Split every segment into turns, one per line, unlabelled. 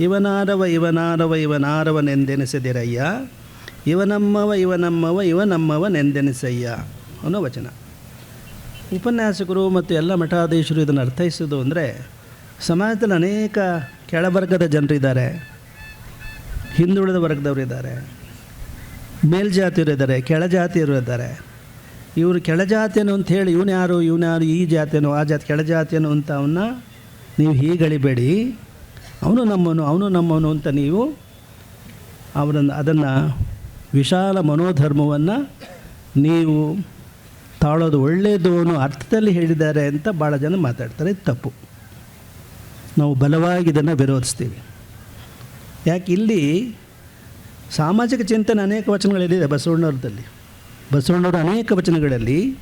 ಇವನಾರವ ಇವನಾರವ, ಇವನಾರವನೆಂದೆನಿಸದಿರಯ್ಯ. ಇವನಮ್ಮವ ಇವನಮ್ಮವ, ಇವನಮ್ಮವನೆಂದೆನಿಸಯ್ಯ. ಅನ್ನೋ ವಚನ. ಉಪನ್ಯಾಸಕರು ಮತ್ತು ಎಲ್ಲ ಮಠಾಧೀಶರು ಇದನ್ನು ಅರ್ಥೈಸೋದು ಅಂದರೆ, ಸಮಾಜದಲ್ಲಿ ಅನೇಕ ಕೆಳವರ್ಗದ ಜನರಿದ್ದಾರೆ, ಹಿಂದುಳಿದ ವರ್ಗದವರು ಇದ್ದಾರೆ, ಮೇಲ್ಜಾತಿಯವರು ಇದ್ದಾರೆ ಇವರು ಕೆಳಜಾತಿಯನು ಅಂತ ಹೇಳಿ ಇವನು ಯಾರು ಇವನು ಯಾರು, ಈ ಜಾತಿಯನು, ಆ ಜಾತಿ, ಕೆಳಜಾತಿಯನು ಅಂತ ಅವನ್ನ ನೀವು ಹೀಗಳಿಬೇಡಿ. ಅವನು ನಮ್ಮನು, ಅವನು ನಮ್ಮವನು ಅಂತ ನೀವು ಅವರನ್ನು, ಅದನ್ನು ವಿಶಾಲ ಮನೋಧರ್ಮವನ್ನು ನೀವು ತಾಳೋದು ಒಳ್ಳೆಯದು ಅನ್ನೋ ಅರ್ಥದಲ್ಲಿ ಹೇಳಿದ್ದಾರೆ ಅಂತ ಭಾಳ ಜನ ಮಾತಾಡ್ತಾರೆ. ತಪ್ಪು. ನಾವು ಬಲವಾಗಿ ಇದನ್ನು ವಿರೋಧಿಸ್ತೀವಿ. ಯಾಕೆ ಇಲ್ಲಿ ಸಾಮಾಜಿಕ ಚಿಂತನೆ ಅನೇಕ ವಚನಗಳಿದೆ ಬಸವಣ್ಣವ್ರದಲ್ಲಿ ಬಸವಣ್ಣವರ ಅನೇಕ ವಚನಗಳಲ್ಲಿ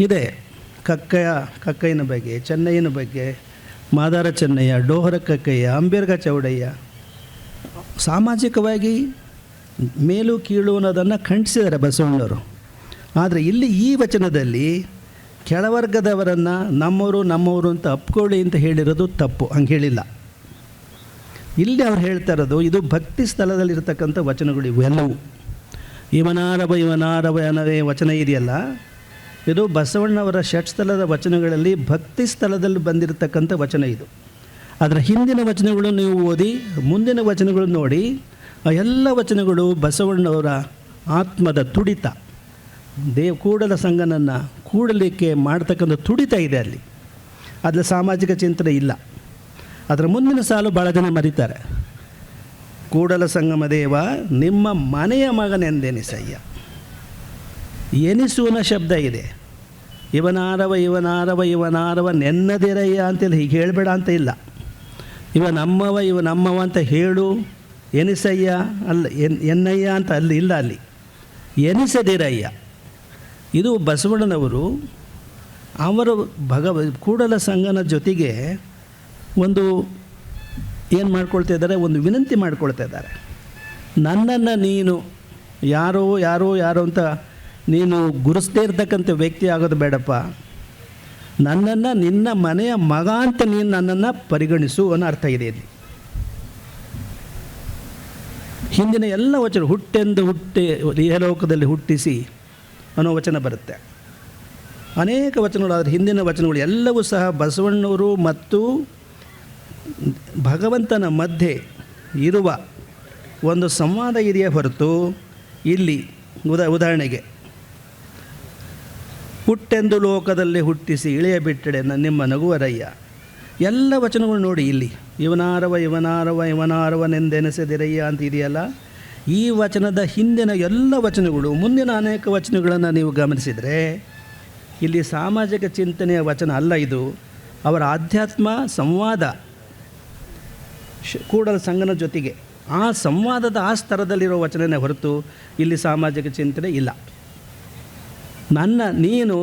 ಇದೆ ಕಕ್ಕಯ, ಕಕ್ಕಯ್ಯನ ಬಗ್ಗೆ, ಚೆನ್ನಯ್ಯನ ಬಗ್ಗೆ ಮಾದಾರ ಚೆನ್ನಯ್ಯ, ಡೋಹರ ಕಕ್ಕಯ್ಯ ಅಂಬೇರ್ಗ ಚೌಡಯ್ಯ. ಸಾಮಾಜಿಕವಾಗಿ ಮೇಲು ಕೀಳು ಅನ್ನೋದನ್ನು ಖಂಡಿಸಿದ್ದಾರೆ ಬಸವಣ್ಣವರು. ಆದರೆ ಇಲ್ಲಿ ಈ ವಚನದಲ್ಲಿ ಕೆಳವರ್ಗದವರನ್ನು ನಮ್ಮವರು ನಮ್ಮವರು ಅಂತ ಅಪ್ಕೊಳ್ಳಿ ಅಂತ ಹೇಳಿರೋದು ತಪ್ಪು, ಹಂಗೆ ಹೇಳಿಲ್ಲ. ಇಲ್ಲಿ ಅವ್ರು ಹೇಳ್ತಾ ಇರೋದು, ಇದು ಭಕ್ತಿ ಸ್ಥಳದಲ್ಲಿರ್ತಕ್ಕಂಥ ವಚನಗಳು ಇವೆಲ್ಲವೂ. ಇವನಾರವ ಇವನಾರವ ಅನ್ನೋದೇ ವಚನ ಇದೆಯಲ್ಲ? ಇದು ಬಸವಣ್ಣವರ ಷಟ್ಸ್ಥಲದ ವಚನಗಳಲ್ಲಿ ಭಕ್ತಿ ಸ್ಥಳದಲ್ಲಿ ಬಂದಿರತಕ್ಕಂಥ ವಚನ ಇದು. ಅದರ ಹಿಂದಿನ ವಚನಗಳು ನೀವು ಓದಿ, ಮುಂದಿನ ವಚನಗಳು ನೋಡಿ, ಆ ಎಲ್ಲ ವಚನಗಳು ಬಸವಣ್ಣವರ ಆತ್ಮದ ತುಡಿತ. ದೇವ್ ಕೂಡಲ ಸಂಗನನ್ನು ಕೂಡಲಿಕ್ಕೆ ಮಾಡ್ತಕ್ಕಂಥ ತುಡಿತ ಇದೆ ಅಲ್ಲಿ. ಅದರ ಸಾಮಾಜಿಕ ಚಿಂತನೆ ಇಲ್ಲ. ಅದರ ಮುಂದಿನ ಸಾಲು ಭಾಳ ಜನ ಮರೀತಾರೆ. ಕೂಡಲ ಸಂಗಮ ದೇವ, ನಿಮ್ಮ ಮನೆಯ ಮಗನೆಂದೆನಿಸಯ್ಯ. ಎನಿಸುವನ ಶಬ್ದ ಇದೆ. ಇವನಾರವ ಇವನಾರವ ಇವನಾರವ ನೆನ್ನದಿರಯ್ಯ ಅಂತೇಳಿ ಹೀಗೆ ಹೇಳಬೇಡ ಅಂತ ಇಲ್ಲ. ಇವ ನಮ್ಮವ ಇವ ನಮ್ಮವ ಅಂತ ಹೇಳು, ಎನಿಸಯ್ಯ, ಅಲ್ಲ, ಎನ್, ಎನ್ನಯ್ಯ ಅಂತ ಅಲ್ಲಿ ಇಲ್ಲ ಅಲ್ಲಿ. ಎನಿಸದಿರಯ್ಯ. ಇದು ಬಸವಣ್ಣನವರು ಅವರು ಭಗವ, ಕೂಡಲ ಸಂಘನ ಜೊತೆಗೆ ಒಂದು ಏನು ಮಾಡ್ಕೊಳ್ತಾ ಇದ್ದಾರೆ, ಒಂದು ವಿನಂತಿ ಮಾಡ್ಕೊಳ್ತಾ ಇದ್ದಾರೆ. ನನ್ನನ್ನು ನೀನು ಯಾರೋ ಯಾರೋ ಯಾರೋ ಅಂತ ನೀನು ಗುರುಸ್ದೇ ಇರ್ತಕ್ಕಂಥ ವ್ಯಕ್ತಿ ಆಗೋದು ಬೇಡಪ್ಪ. ನನ್ನನ್ನು ನಿನ್ನ ಮನೆಯ ಮಗ ಅಂತ ನೀನು ನನ್ನನ್ನು ಪರಿಗಣಿಸು ಅನ್ನೋ ಅರ್ಥ ಇದೆ ಇಲ್ಲಿ. ಹಿಂದಿನ ಎಲ್ಲ ವಚನ ಹುಟ್ಟೆಂದು ಹುಟ್ಟಿ, ಇಹಲೋಕದಲ್ಲಿ ಹುಟ್ಟಿಸಿ ಅನ್ನೋ ವಚನ ಬರುತ್ತೆ. ಅನೇಕ ವಚನಗಳು, ಆದರೆ ಹಿಂದಿನ ವಚನಗಳು ಎಲ್ಲವೂ ಸಹ ಬಸವಣ್ಣವರು ಮತ್ತು ಭಗವಂತನ ಮಧ್ಯೆ ಇರುವ ಒಂದು ಸಂವಾದ ಇದೆಯೇ ಹೊರತು ಇಲ್ಲಿ ಉದಾ, ಉದಾಹರಣೆಗೆ ಹುಟ್ಟೆಂದು ಲೋಕದಲ್ಲಿ ಹುಟ್ಟಿಸಿ ಇಳೆಯ ಬಿಟ್ಟಡೆ ನಿಮ್ಮ ನಗುವರಯ್ಯ. ಎಲ್ಲ ವಚನಗಳು ನೋಡಿ ಇಲ್ಲಿ. ಇವನಾರವ ಇವನಾರವ, ಇವನಾರವನೆಂದೆನಿಸದಿರಯ್ಯ ಅಂತ ಇದೆಯಲ್ಲ? ಈ ವಚನದ ಹಿಂದಿನ ಎಲ್ಲ ವಚನಗಳು, ಮುಂದಿನ ಅನೇಕ ವಚನಗಳನ್ನು ನೀವು ಗಮನಿಸಿದರೆ, ಇಲ್ಲಿ ಸಾಮಾಜಿಕ ಚಿಂತನೆಯ ವಚನ ಅಲ್ಲ ಇದು. ಅವರ ಆಧ್ಯಾತ್ಮ ಸಂವಾದ ಕೂಡಲ ಸಂಘನ ಜೊತೆಗೆ ಆ ಸಂವಾದದ ಆ ಸ್ತರದಲ್ಲಿರೋ ವಚನನೇ ಹೊರತು ಇಲ್ಲಿ ಸಾಮಾಜಿಕ ಚಿಂತನೆ ಇಲ್ಲ. ನನ್ನ, ನೀನು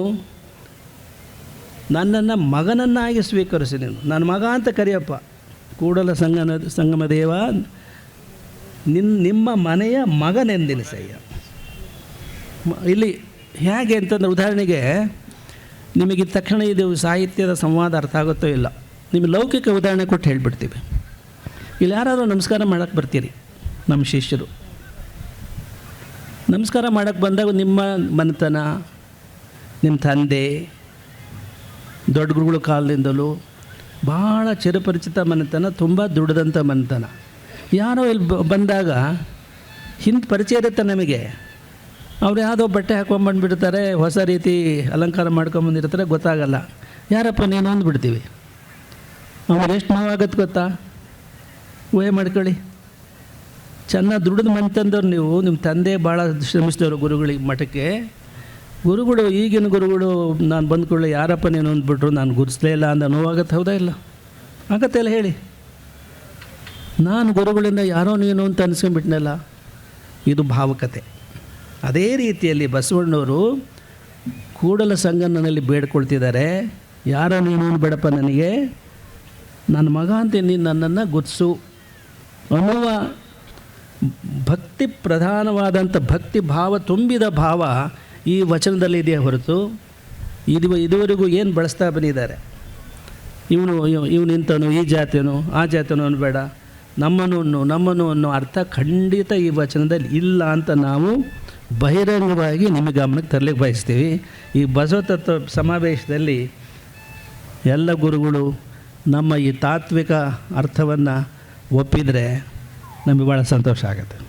ನನ್ನನ್ನು ಮಗನನ್ನಾಗಿ ಸ್ವೀಕರಿಸಿ ನೀನು. ನನ್ನ ಮಗ ಅಂತ ಕರೆಯಪ್ಪ. ಕೂಡಲ ಸಂಗನ, ಸಂಗಮ ದೇವ, ನಿನ್, ನಿಮ್ಮ ಮನೆಯ ಮಗನೆಂದೆನಿಸಯ್ಯ ಸಯ್ಯ. ಇಲ್ಲಿ ಹೇಗೆ ಅಂತಂದ್ರೆ ಉದಾಹರಣೆಗೆ ನಿಮಗೆ ತಕ್ಷಣ ಇದು ಸಾಹಿತ್ಯದ ಸಂವಾದ ಅರ್ಥ ಆಗುತ್ತೋ ಇಲ್ಲ. ನಿಮ್ಮ ಲೌಕಿಕ ಉದಾಹರಣೆ ಕೊಟ್ಟು ಹೇಳ್ಬಿಡ್ತೀವಿ. ಇಲ್ಲಿ ಯಾರಾದರೂ ನಮಸ್ಕಾರ ಮಾಡೋಕ್ಕೆ ಬರ್ತೀರಿ, ನಮ್ಮ ಶಿಷ್ಯರು. ನಮಸ್ಕಾರ ಮಾಡೋಕ್ಕೆ ಬಂದಾಗ ನಿಮ್ಮ ಮನೆತನ ನಿಮ್ಮ ತಂದೆ ದೊಡ್ಡ ಗುರುಗಳ ಕಾಲದಿಂದಲೂ ಭಾಳ ಚಿರಪರಿಚಿತ ಮನೆತನ, ತುಂಬ ದುಡ್ದಂಥ ಮನೆತನ. ಯಾರೋ ಇಲ್ಲಿ ಬಂದಾಗ ಹಿಂದೆ ಪರಿಚಯ ಇರುತ್ತೆ ನಮಗೆ. ಅವ್ರು ಯಾವುದೋ ಬಟ್ಟೆ ಹಾಕೊಂಬಂದ್ಬಿಡ್ತಾರೆ ಹೊಸ ರೀತಿ ಅಲಂಕಾರ ಮಾಡ್ಕೊಂಬಂದಿರ್ತಾರೆ ಗೊತ್ತಾಗಲ್ಲ. ಯಾರಪ್ಪ, ನೀನು ಅಂದ್ಬಿಡ್ತೀವಿ. ಅವ್ರು ಎಷ್ಟು ನೋವಾಗತ್ತೆ ಗೊತ್ತಾ? ಊಹೆ ಮಾಡ್ಕೊಳ್ಳಿ. ಚೆನ್ನಾಗಿ ದುಡ್ದು ಮನೆ ನೀವು ನಿಮ್ಮ ತಂದೆ ಭಾಳ ಶ್ರಮಿಸಿದವರು ಗುರುಗಳಿಗೆ ಮಠಕ್ಕೆ. ಗುರುಗಳು, ಈಗಿನ ಗುರುಗಳು, ನಾನು ಬಂದ್ಕೊಳ್ಳಿ ಯಾರಪ್ಪ ನೀನು ಅಂದ್ಬಿಟ್ರು, ನಾನು ಗುರುಸ್ಲೇ ಇಲ್ಲ ಅಂದ ನೋವಾಗತ್ತೆ ಹೌದಾ ಇಲ್ಲ? ಆಗತ್ತೆ ಇಲ್ಲ ಹೇಳಿ. ನಾನು ಗುರುಗಳಿಂದ ಯಾರೋ ನೀನು ಅಂತ ಅನ್ಸ್ಕೊಂಡ್ಬಿಟ್ನಲ್ಲ, ಇದು ಭಾವಕತೆ. ಅದೇ ರೀತಿಯಲ್ಲಿ ಬಸವಣ್ಣವರು ಕೂಡಲ ಸಂಗನಲ್ಲಿ ಬೇಡ್ಕೊಳ್ತಿದ್ದಾರೆ, ಯಾರೋ ನೀನು ಬೇಡಪ್ಪ ನನಗೆ, ನನ್ನ ಮಗ ಅಂತ ನೀನು ನನ್ನನ್ನು ಗುರ್ಸು. ಅನ್ನುವ ಭಕ್ತಿ ಪ್ರಧಾನವಾದಂಥ ಭಕ್ತಿ ಭಾವ ತುಂಬಿದ ಭಾವ ಈ ವಚನದಲ್ಲಿ ಇದೆಯೇ ಹೊರತು? ಇದು ಇದುವರೆಗೂ ಏನು ಬಳಸ್ತಾ ಬಂದಿದ್ದಾರೆ? ಇವನು ಇವನು ಇಂಥನು ಈ ಜಾತಿಯನು ಆ ಜಾತಿಯನು ಅನ್ಬೇಡ. ನಮ್ಮನು ನಮ್ಮನು ಅನ್ನೋ ಅರ್ಥ ಖಂಡಿತ ಈ ವಚನದಲ್ಲಿ ಇಲ್ಲ ಅಂತ ನಾವು ಬಹಿರಂಗವಾಗಿ ನಿಮ್ಮ ಗಮನಕ್ಕೆ ತರಲಿಕ್ಕೆ ಬಯಸ್ತೀವಿ. ಈ ಬಸವ ತತ್ವ ಸಮಾವೇಶದಲ್ಲಿ ಎಲ್ಲ ಗುರುಗಳು ನಮ್ಮ ಈ ತಾತ್ವಿಕ ಅರ್ಥವನ್ನು ಒಪ್ಪಿದರೆ ನಮಗೆ ಭಾಳ ಸಂತೋಷ ಆಗುತ್ತೆ.